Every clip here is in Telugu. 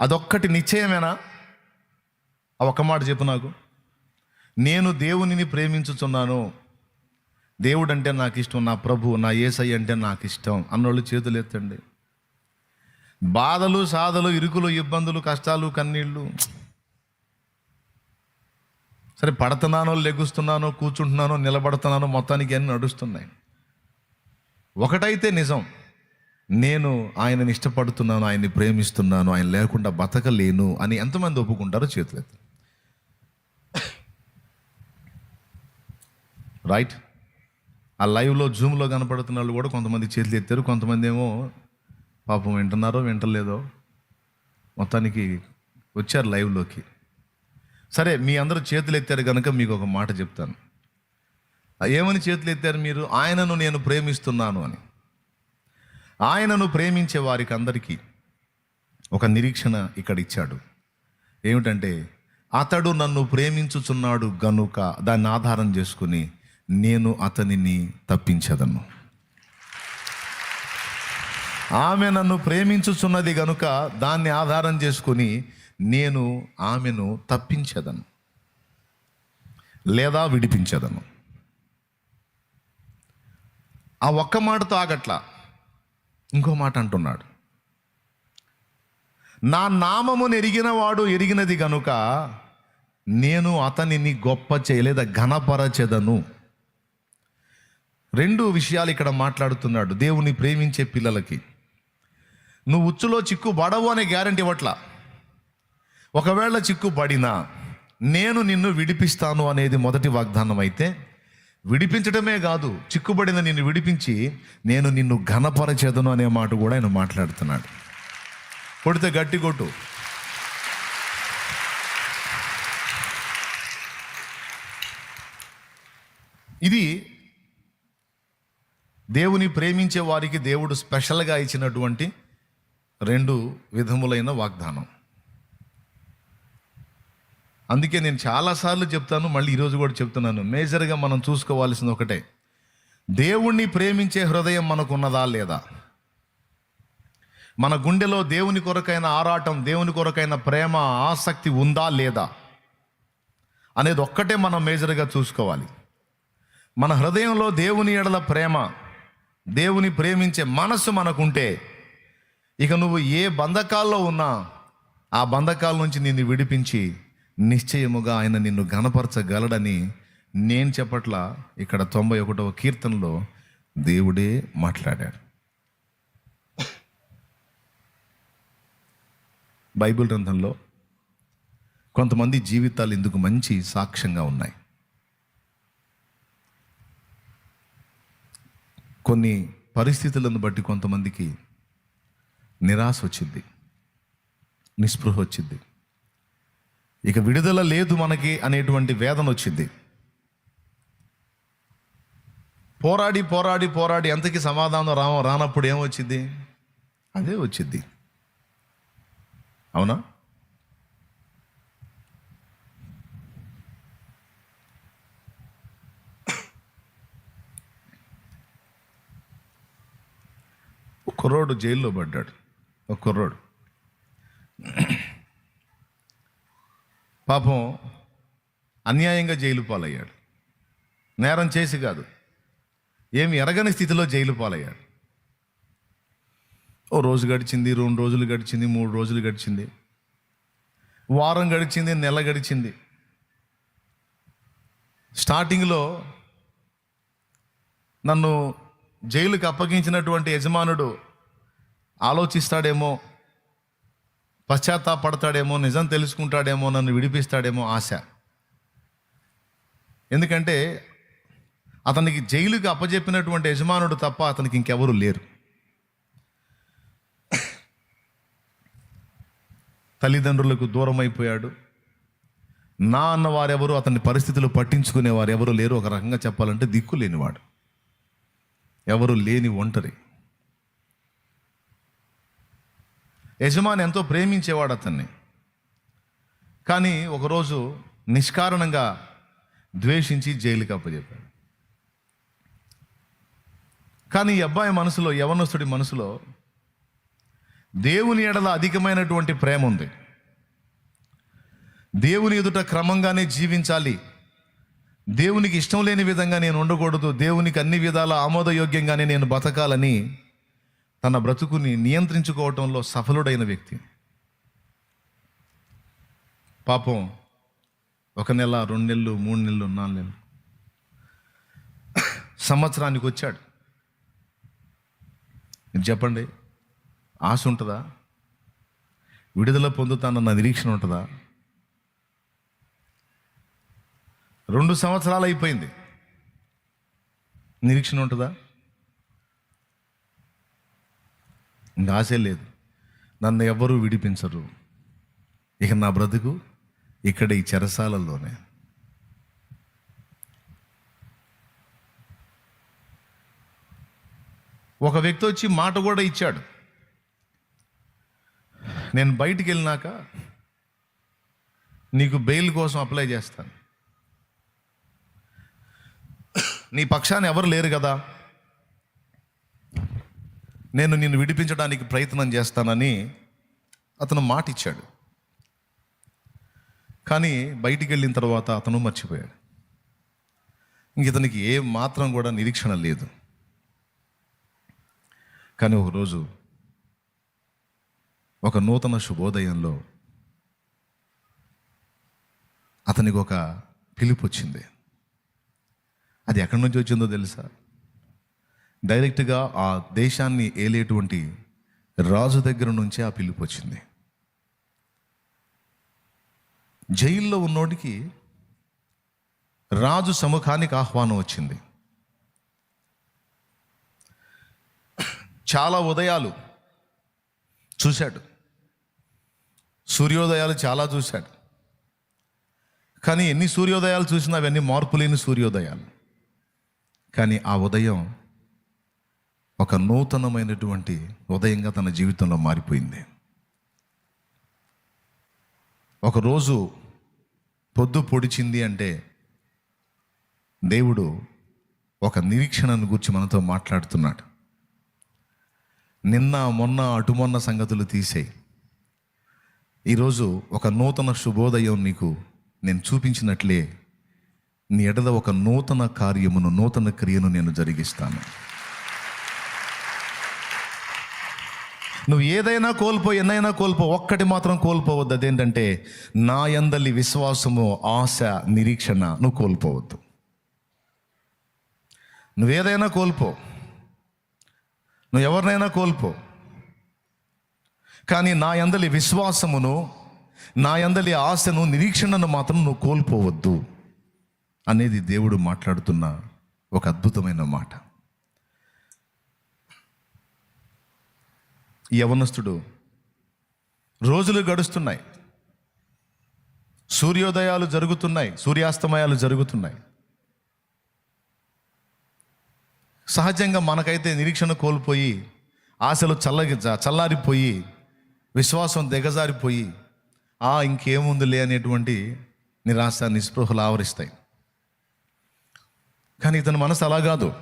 అదొక్కటి నిశ్చయమేనా? ఆ ఒక్క మాట చెప్పు నాకు. నేను దేవునిని ప్రేమించుచున్నాను. దేవుడు అంటే నాకు ఇష్టం నా ప్రభు నా ఏసై అంటే నాకు ఇష్టం అన్నోళ్ళు చేతులు ఎత్తండి. బాధలు సాధలు ఇరుకులు ఇబ్బందులు కష్టాలు కన్నీళ్ళు. సరే పడుతున్నానో లెగుస్తున్నానో కూర్చుంటున్నానో నిలబడుతున్నానో మొత్తానికి అన్నీ నడుస్తున్నాయి. ఒకటైతే నిజం. నేను ఆయనని ఇష్టపడుతున్నాను ఆయన్ని ప్రేమిస్తున్నాను ఆయన లేకుండా బతకలేను అని ఎంతమంది ఒప్పుకుంటారో చేతులెత్తి రైట్ ఆ లైవ్లో జూమ్లో కనపడుతున్న వాళ్ళు కూడా కొంతమంది చేతులు ఎత్తారు కొంతమంది ఏమో పాపం వింటున్నారో వింటలేదో మొత్తానికి వచ్చారు లైవ్లోకి. సరే మీ అందరూ చేతులు ఎత్తారు కనుక మీకు ఒక మాట చెప్తాను. ఏమని చేతులు ఎత్తారు మీరు? ఆయనను నేను ప్రేమిస్తున్నాను అని. ఆయనను ప్రేమించే వారికి అందరికీ ఒక నిరీక్షణ ఇక్కడ ఇచ్చాడు ఏమిటంటే అతడు నన్ను ప్రేమించుచున్నాడు గనుక దాన్ని ఆధారం చేసుకుని నేను అతనిని తప్పించదను. ఆమె నన్ను ప్రేమించుచున్నది గనుక దాన్ని ఆధారం చేసుకుని నేను ఆమెను తప్పించదను. లేదా విడిపించదను. ఆ ఒక్క మాటతో ఆగట్లా. ఇంకో మాట అంటున్నాడు. నా నామమును ఎరిగినవాడు ఎరిగినది గనుక నేను అతనిని గొప్ప చేయలేదా ఘనపరచెదను. రెండు విషయాలు ఇక్కడ మాట్లాడుతున్నాడు దేవుని ప్రేమించే పిల్లలకి. నువ్వు ఉచ్చులో చిక్కు పడవు అనే గ్యారంటీ ఇవ్వట్లా? ఒకవేళ చిక్కు పడినా నేను నిన్ను విడిపిస్తాను అనేది మొదటి వాగ్దానం అయితే విడిపించడమే కాదు చిక్కుబడిన నిన్ను విడిపించి నేను నిన్ను ఘనపరచేదను అనే మాట కూడా ఆయన మాట్లాడుతున్నాడు. కొడితే గట్టి కొట్టు. ఇది దేవుని ప్రేమించే వారికి దేవుడు స్పెషల్గా ఇచ్చినటువంటి రెండు విధములైన వాగ్దానం. అందుకే నేను చాలాసార్లు చెప్తాను మళ్ళీ ఈరోజు కూడా చెప్తున్నాను. మేజర్గా మనం చూసుకోవాల్సింది ఒకటే. దేవుణ్ణి ప్రేమించే హృదయం మనకున్నదా లేదా? మన గుండెలో దేవుని కొరకైన ఆరాటం దేవుని కొరకైన ప్రేమ ఆసక్తి ఉందా లేదా? అనేది ఒక్కటే మనం మేజర్గా చూసుకోవాలి. మన హృదయంలో దేవుని ఎడల ప్రేమ దేవుని ప్రేమించే మనస్సు మనకుంటే ఇక నువ్వు ఏ బంధకాల్లో ఉన్నా ఆ బంధకాల నుంచి నిన్ను విడిపించి నిశ్చయముగా ఆయన నిన్ను గణపరచగలడని నేను చెప్పట్ల ఇక్కడ తొంభై ఒకటవ కీర్తనలో దేవుడే మాట్లాడాడు. బైబిల్ గ్రంథంలో కొంతమంది జీవితాలు ఇందుకు మంచి సాక్ష్యంగా ఉన్నాయి. కొన్ని పరిస్థితులను బట్టి కొంతమందికి నిరాశ వచ్చింది నిస్పృహ వచ్చింది. ఇక విడుదల లేదు మనకి అనేటువంటి వేదన వచ్చింది. పోరాడి పోరాడి పోరాడి ఎంతకి సమాధానం రా రానప్పుడు ఏమొచ్చింది అదే వచ్చింది. అవునా? ఒక కుర్రోడు జైల్లో పడ్డాడు. ఒక కుర్రోడు. పాపం అన్యాయంగా జైలు పాలయ్యాడు. నేరం చేసి కాదు ఏమి ఎరగని స్థితిలో జైలు పాలయ్యాడు. ఓ రోజు గడిచింది రెండు రోజులు గడిచింది మూడు రోజులు గడిచింది. వారం గడిచింది నెల గడిచింది. స్టార్టింగ్లో నన్ను జైలుకి అప్పగించినటువంటి యజమానుడు ఆలోచిస్తాడేమో పశ్చాత్తాపడతాడేమో నిజం తెలుసుకుంటాడేమో నన్ను విడిపిస్తాడేమో ఆశ. ఎందుకంటే అతనికి జైలుకి అప్పజెప్పినటువంటి యజమానుడు తప్ప అతనికి ఇంకెవరు లేరు. తల్లిదండ్రులకు దూరం అయిపోయాడు నా అన్నవారెవరు అతని పరిస్థితులు పట్టించుకునేవారు ఎవరు లేరు. ఒక రకంగా చెప్పాలంటే దిక్కు లేనివాడు. ఎవరు లేని ఒంటరి. యజమాని ఎంతో ప్రేమించేవాడు అతన్ని. కానీ ఒకరోజు నిష్కారణంగా ద్వేషించి జైలుకి అప్పచెప్పాడు కానీ ఈ అబ్బాయి మనసులో యవనస్తుడి మనసులో దేవుని ఎడల అధికమైనటువంటి ప్రేమ ఉంది. దేవుని ఎదుట క్రమంగానే జీవించాలి. దేవునికి ఇష్టం లేని విధంగా నేను ఉండకూడదు. దేవునికి అన్ని విధాల ఆమోదయోగ్యంగానే నేను బతకాలని తన బ్రతుకుని నియంత్రించుకోవటంలో సఫలుడైన వ్యక్తి. పాపం ఒక నెల రెండు నెలలు మూడు నెలలు నాలుగు నెలలు. సంవత్సరానికి వచ్చాడు. చెప్పండి ఆశ ఉంటుందా? విడుదల పొందుతానన్న నిరీక్షణ ఉంటుందా? రెండు సంవత్సరాలు అయిపోయింది. నిరీక్షణ ఉంటుందా? ఇంకా ఆశే లేదు. నన్ను ఎవ్వరూ విడిపించరు. ఇక నా బ్రతుకు ఇక్కడ ఈ చెరసాలలోనే. ఒక వ్యక్తి వచ్చి మాట కూడా ఇచ్చాడు. నేను బయటికి వెళ్ళినాక నీకు బెయిల్ కోసం అప్లై చేస్తాను. నీ పక్షాన్ని ఎవరు లేరు కదా? నేను నిన్ను విడిపించడానికి ప్రయత్నం చేస్తానని అతను మాట ఇచ్చాడు కానీ బయటికి వెళ్ళిన తర్వాత అతను మర్చిపోయాడు. ఇంక ఇతనికి ఏ మాత్రం కూడా నిరీక్షణ లేదు. కానీ ఒకరోజు ఒక నూతన శుభోదయంలో అతనికి ఒక పిలుపు వచ్చింది. అది ఎక్కడి నుంచి వచ్చిందో తెలుసా? డైరెక్ట్గా ఆ దేశాన్ని ఏలేటువంటి రాజు దగ్గర నుంచే ఆ పిలుపు వచ్చింది. జైల్లో ఉన్నోడికి రాజు సముఖానికి ఆహ్వానం వచ్చింది. చాలా ఉదయాలు చూశాడు. సూర్యోదయాలు చాలా చూశాడు. కానీ ఎన్ని సూర్యోదయాలు చూసినా అవన్నీ మార్పు లేని సూర్యోదయాలు. కానీ ఆ ఉదయం ఒక నూతనమైనటువంటి ఉదయంగా తన జీవితంలో మారిపోయింది. ఒకరోజు పొద్దు పొడిచింది అంటే దేవుడు ఒక నిరీక్షణను గురించి మనతో మాట్లాడుతున్నాడు. నిన్న మొన్న అటుమొన్న సంగతులు తీసేయి. ఈరోజు ఒక నూతన శుభోదయం నీకు నేను చూపించినట్లే నీ ఎడద ఒక నూతన కార్యమును నూతన క్రియను నేను జరిగిస్తాను. నువ్వు ఏదైనా కోల్పో ఎన్నైనా కోల్పో ఒక్కటి మాత్రం కోల్పోవద్దు. అదేంటంటే నా ఎందలి విశ్వాసము ఆశ నిరీక్షణ నువ్వు కోల్పోవద్దు. నువ్వేదైనా కోల్పో. నువ్వు ఎవరినైనా కోల్పో. కానీ నా ఎందలి విశ్వాసమును నా ఎందలి ఆశను నిరీక్షణను మాత్రం నువ్వు కోల్పోవద్దు. అనేది దేవుడు మాట్లాడుతున్న ఒక అద్భుతమైన మాట ఈ యవనస్తుడు. రోజులు గడుస్తున్నాయి. సూర్యోదయాలు జరుగుతున్నాయి సూర్యాస్తమయాలు జరుగుతున్నాయి. సహజంగా మనకైతే నిరీక్షణ కోల్పోయి ఆశలు చల్లగి చల్లారిపోయి విశ్వాసం దిగజారిపోయి ఆ ఇంకేముందిలే అనేటువంటి నిరాశ నిస్పృహలు ఆవరిస్తాయి. కానీ ఇతని మనసు అలా కాదు.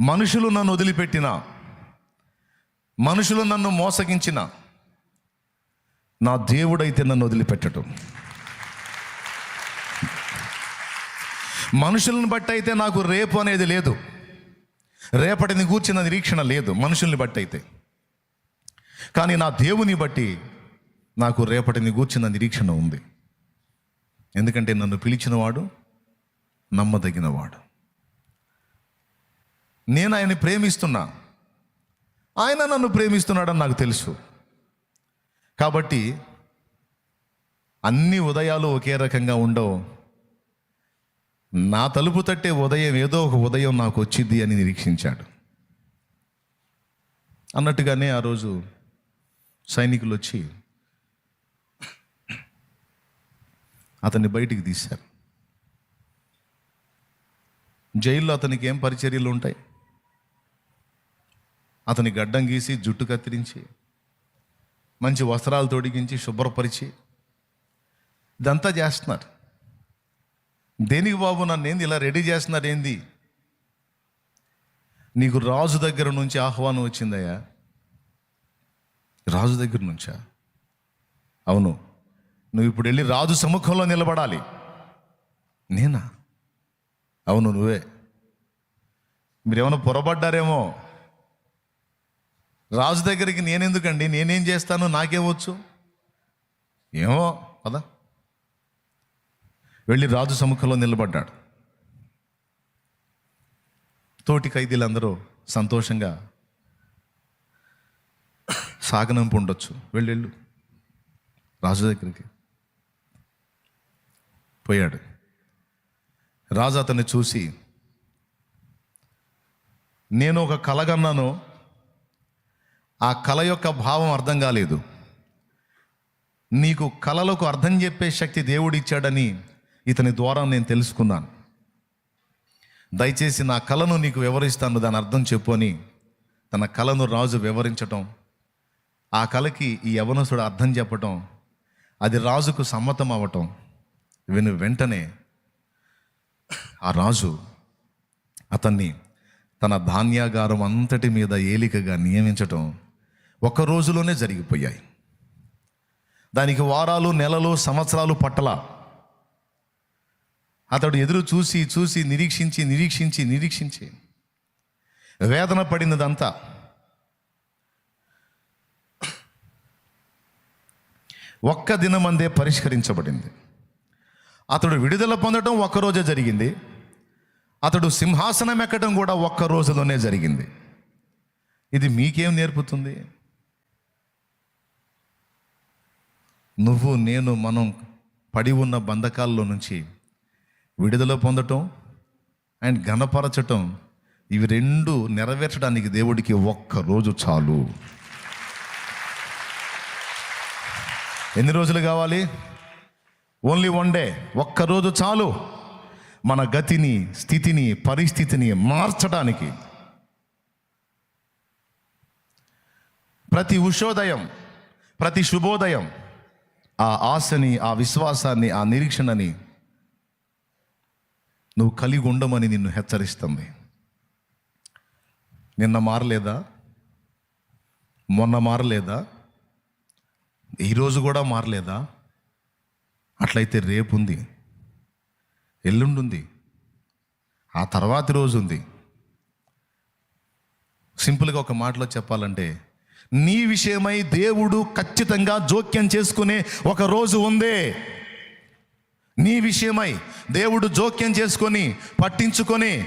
మనుషులు నన్ను వదిలిపెట్టిన మనుషులు నన్ను మోసగించిన నా దేవుడైతే నన్ను వదిలిపెట్టడు. మనుషులను బట్టి అయితే నాకు రేపు అనేది లేదు. రేపటిని కూర్చిన నిరీక్షణ లేదు మనుషుల్ని బట్టి అయితే. కానీ నా దేవుని బట్టి నాకు రేపటిని కూర్చిన నిరీక్షణ ఉంది. ఎందుకంటే నన్ను పిలిచినవాడు నమ్మదగినవాడు. నేను ఆయన్ని ప్రేమిస్తున్నా. ఆయన నన్ను ప్రేమిస్తున్నాడని నాకు తెలుసు. కాబట్టి అన్ని ఉదయాలు ఒకే రకంగా ఉండవు. నా తలుపు తట్టే ఉదయం ఏదో ఒక ఉదయం నాకు వచ్చింది అని నిరీక్షించాడు. అన్నట్టుగానే ఆ రోజు సైనికులు వచ్చి అతన్ని బయటికి తీశారు. జైల్లో అతనికి ఏం పరిచర్యలు ఉంటాయి? అతని గడ్డం గీసి జుట్టు కత్తిరించి మంచి వస్త్రాలు తొడిగించి శుభ్రపరిచి ఇదంతా చేస్తున్నారు. దేనికి బాబు నన్ను ఏంది ఇలా రెడీ చేస్తున్నారు ఏంది? నీకు రాజు దగ్గర నుంచి ఆహ్వానం వచ్చిందయ్యా? రాజు దగ్గర నుంచా? అవును. నువ్వు ఇప్పుడు వెళ్ళి రాజు సముఖంలో నిలబడాలి. నేనా? అవును నువ్వే. మీరేమైనా పొరపడ్డారేమో రాజు దగ్గరికి నేనెందుకండి? నేనేం చేస్తాను? నాకేవచ్చు ఏమో కదా వెళ్ళి రాజు సముఖంలో నిలబడ్డాడు. తోటి ఖైదీలందరూ సంతోషంగా సాగనంపు ఉండొచ్చు. వెళ్ళెళ్ళు రాజు దగ్గరికి పోయాడు. రాజు అతన్ని చూసి నేను ఒక కలగన్నాను. ఆ కళ యొక్క భావం అర్థం కాలేదు. నీకు కళలకు అర్థం చెప్పే శక్తి దేవుడిచ్చాడని ఇతని ద్వారా నేను తెలుసుకున్నాను. దయచేసి నా కళను నీకు వివరిస్తాను దాని అర్థం చెప్పు అని తన కళను రాజు వివరించటం ఆ కళకి ఈ యవనసుడు అర్థం చెప్పటం అది రాజుకు సమ్మతం అవ్వటం విను వెంటనే. ఆ రాజు అతన్ని తన ధాన్యాగారం అంతటి మీద ఏలికగా నియమించటం ఒక్క రోజులోనే జరిగిపోయాయి. దానికి వారాలు నెలలు సంవత్సరాలు పట్టల. అతడు ఎదురు చూసి చూసి నిరీక్షించి నిరీక్షించి నిరీక్షించి. వేదన పడినదంతా. ఒక్క దినమందే పరిష్కరించబడింది. అతడు విడుదల పొందడం ఒక్కరోజే జరిగింది. అతడు సింహాసనం ఎక్కడం కూడా ఒక్క రోజులోనే జరిగింది. ఇది మీకేం నేర్పుతుంది? నువ్వు నేను మనం పడి ఉన్న బంధకాల్లో నుంచి విడుదల పొందటం అండ్ ఘనపరచటం ఇవి రెండు నెరవేర్చడానికి దేవుడికి ఒక్క రోజు చాలు. ఎన్ని రోజులు కావాలి? Only one day. ఒక్క రోజు చాలు. మన గతిని స్థితిని పరిస్థితిని మార్చడానికి ప్రతి ఉషోదయం ప్రతి శుభోదయం ఆ ఆశని ఆ విశ్వాసాన్ని ఆ నిరీక్షణని నువ్వు కలిగి ఉండమని నిన్ను హెచ్చరిస్తుంది. నిన్న మారలేదా? మొన్న మారలేదా? ఈరోజు కూడా మారలేదా? అట్లయితే రేపు ఉంది ఎల్లుండి ఉంది ఆ తర్వాతి రోజు ఉంది సింపుల్గా ఒక మాటలో చెప్పాలంటే నీ విషయమై దేవుడు ఖచ్చితంగా జోక్యం చేసుకునే ఒక రోజు ఉందే. నీ విషయమై దేవుడు జోక్యం చేసుకొని పట్టించుకొని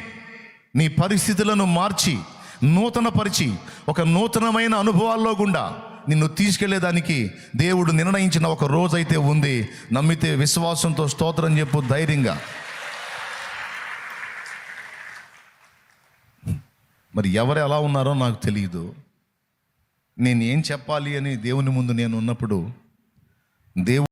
నీ పరిస్థితులను మార్చి నూతనపరిచి ఒక నూతనమైన అనుభవాల్లో గుండా నిన్ను తీసుకెళ్ళేదానికి దేవుడు నిర్ణయించిన ఒక రోజైతే ఉంది. నమ్మితే విశ్వాసంతో స్తోత్రం చెప్పు ధైర్యంగా. మరి ఎవరు ఎలా ఉన్నారో నాకు తెలియదు నేను ఏం చెప్పాలి అని దేవుని ముందు నేను ఉన్నప్పుడు దేవుడు